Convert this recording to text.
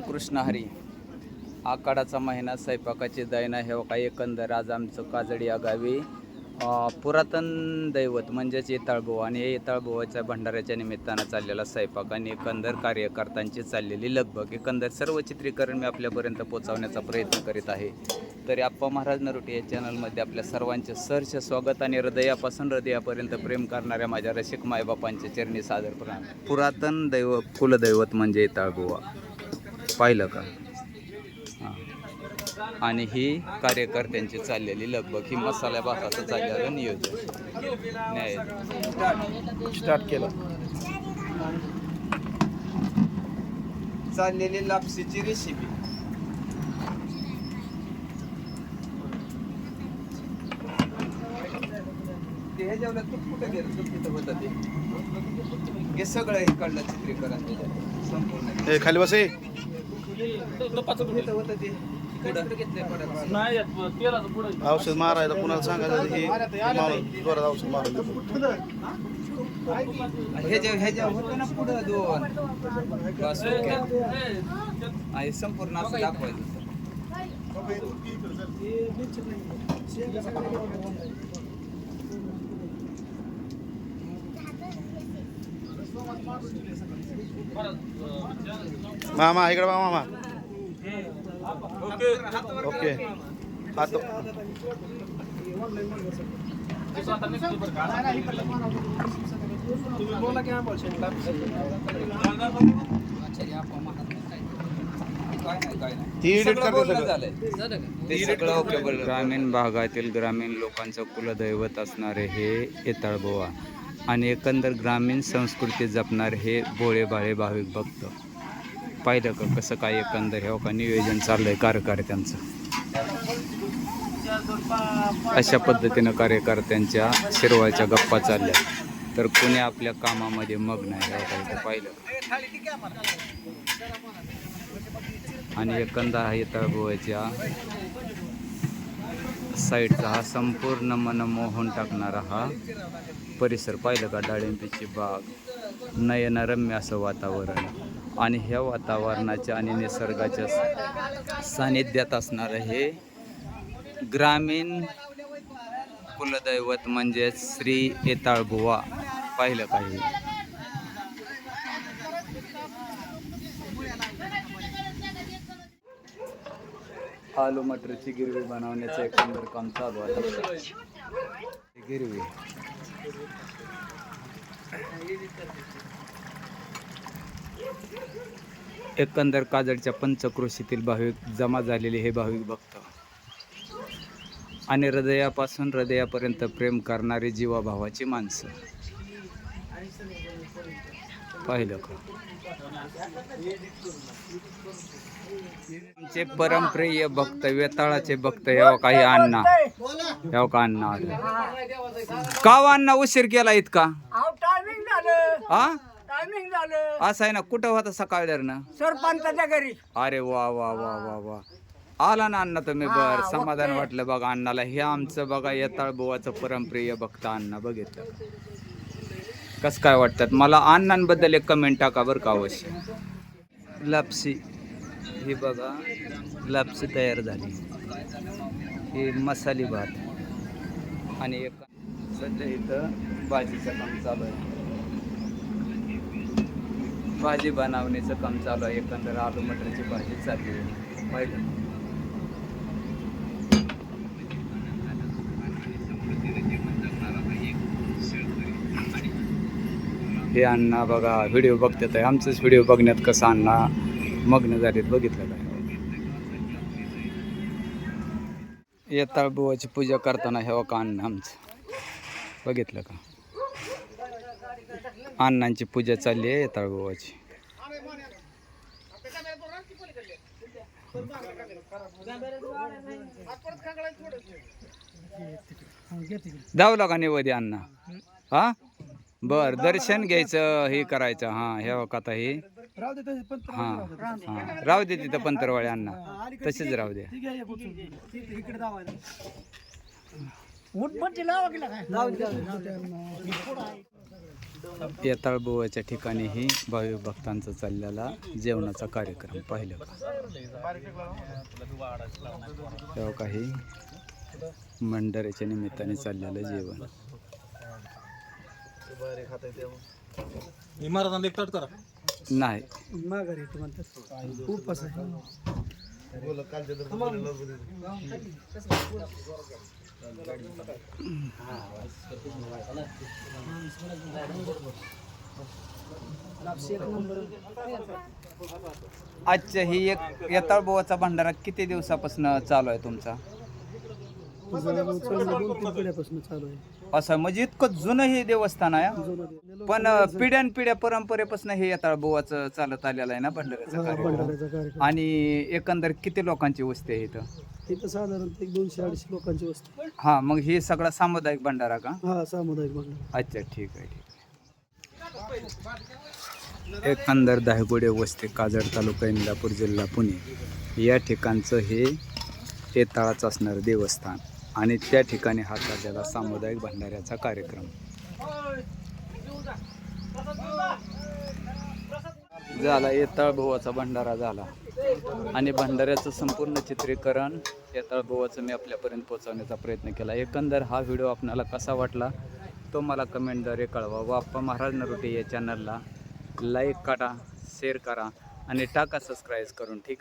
रामकृष्ण हरी. आकाडाचा महिना स्वयंपाकाची दैना हे काही एकंदर आज आमचं काजडी या गावी पुरातन दैवत म्हणजेच येताळबोव आणि हे येताळबोवाच्या भंडाऱ्याच्या निमित्तानं चाललेला स्वयंपाक आणि एकंदर कार्यकर्त्यांची चाललेली लगबग. एकंदर सर्व चित्रीकरण मी आपल्यापर्यंत पोहोचवण्याचा प्रयत्न करीत आहे. तरी आप्पा महाराज नरोटे या चॅनलमध्ये आपल्या सर्वांचे सहर्ष स्वागत आणि हृदयापासून हृदयापर्यंत प्रेम करणाऱ्या माझ्या रसिक मायबापांच्या चरणी सादर प्रणाम. पुरातन दैव कुलदैवत म्हणजे येताळबोवा पाहिलं का? हां. आणि ही कार्यकर्त्यांची चाललेली लगबग ही मसाल्या भाताचं चाललेलं नियोजन. न्याय. स्टार्ट केलं. चाललेली लापसीची रेसिपी ते हे जेवढं तूप कुठं गेलं? होतं ते? हे सगळं हे काढलं चित्रीकरण. संपूर्ण ए खाली बस औषध मारायला कुणाला सांगायचं हे माणूस जोरात औषध मारायला हे जे हे जे होतं ना पुढं दोन. बस ओके. हा, हे. संपूर्ण असं दाखवायचं. मामा इकडे बा मामा. ओके. हात ती करते ओके बोललं. ग्रामीण भागातील ग्रामीण लोकांचं कुलदैवत असणारे हे येताळबोवा. आणि एकंदर ग्रामीण संस्कृती जपणार हे भोळे बाळे भाविक भक्त. पाहिलं का कसं काय एकंदर हे का नियोजन चाललं आहे कार्यकर्त्यांचं? अशा पद्धतीनं कार्यकर्त्यांच्या शिरवायच्या गप्पा चालल्या. तर कुणी आपल्या कामामध्ये मग्न आहे पाहिलं आणि एकंदर हे तळबोळ्याच्या साईडचा हा संपूर्ण मन मोहून टाकणारा हा परिसर पाहिलं का? डाळिंबीची बाग नयनरम्य असं वातावरण आणि ह्या वातावरणाच्या आणि निसर्गाच्या सानिध्यात असणारं हे ग्रामीण कुलदैवत म्हणजेच श्री येताळबुवा पाहिलं काही आलू मटरची गिरवी बनवण्याचं एकंदर काम चालू आहे. गिरवी. एकंदर काजडच्या पंचक्रोशीतील भाविक जमा झालेले हे भाविक भक्त. आणि हृदयापासून हृदयापर्यंत प्रेम करणारी जीवाभावाची माणसं. पाहिलं का? आमचे परमप्रिय भक्त वेताळाचे भक्त याव काही अण्णा. याव का अण्णा आले? का हो अण्णा उशीर केला इतका? हा असं आहे ना कुठं होता सकाळ ना सरपंचाच्या घरी. अरे वा वा वा वा वा. आला ना अण्णा तुम्ही बर. समाधान वाटलं बघा अण्णाला. हे आमचं बघा येताळ बुवाचं परमप्रिय भक्त अण्णा बघितलं. कसं काय वाटतात? मला अण्णांबद्दल एक कमेंट टाका बरं का अवश्य. लापसी. ही बघा लापसी तयार झाली. ही मसाले भात. आणि एक सध्या इथं भाजीचं काम चालू आहे. भाजी बनवण्याचं काम चालू आहे. एकंदर आलू मटरची भाजी चालली आहे. पाहिलं? हे अण्णा बघा व्हिडिओ बघतात आहे आमचंच व्हिडिओ बघण्यात कसं अण्णा? मग्न झालेत बघितलं काय येताळ बुवाची पूजा करताना हे का अण्णा आमचं. बघितलं का? अण्णांची पूजा चालली आहे येताळ बुवाची धावला का निवदी अण्णा. हा? बर दर्शन घ्यायचं हे करायचं हा हे आता हे. हा हा. राहू दे तिथं पंतरवाळे अण्णा. तसेच राहू दे. उठपट्टी लावा येताळबुवाच्या ठिकाणीही भावी भक्तांचा चाललेला जेवणाचा कार्यक्रम पाहिलं का? तेव्हा काही मंडऱ्याच्या निमित्ताने चाललेलं जेवण. एक करा. नाही. माघारी म्हणतात. आहे. आजच्या ही एक येताळबुवाचा भंडारा किती दिवसापासून चालू आहे तुमचा? दोन तीन पिढ्यापासून चालू आहे. असं म्हणजे इतकं जुनं हे देवस्थान आहे पण पिढ्यान पिढ्या परंपरेपासून हे येताळबुवाचं चालत आलेलं आहे ना भंडाऱ्याचा कार्यक्रम. भंडाऱ्याचा कार्यक्रम. आणि एकंदर किती लोकांची वस्ती आहे इथं? इथं साधारणतः एक दोनशे अडीचशे लोकांची वस्ती हा मग हे सगळा सामुदायिक भंडारा का? हा सामुदायिक भंडारा. अच्छा ठीक आहे ठीक आहे. एकंदर दहगोडे वस्ती काजड तालुका इंदापूर जिल्हा पुणे. या ठिकाणचं हे येताळाचं असणारं देवस्थान. आणि त्या ठिकाणी हा चाललेला सामुदायिक भंडाऱ्याचा कार्यक्रम. झाला येताळभावाचा भंडारा झाला. आणि भंडाऱ्याचं संपूर्ण चित्रीकरण येताळभावाचं मी आपल्यापर्यंत पोहोचवण्याचा प्रयत्न केला. एकंदर हा व्हिडिओ आपणाला कसा वाटला तो मला कमेंटद्वारे कळवा. व आप्पा महाराज नरोटे या चॅनलला लाईक करा शेअर करा आणि टाका सबस्क्राईब करून ठीक आहे?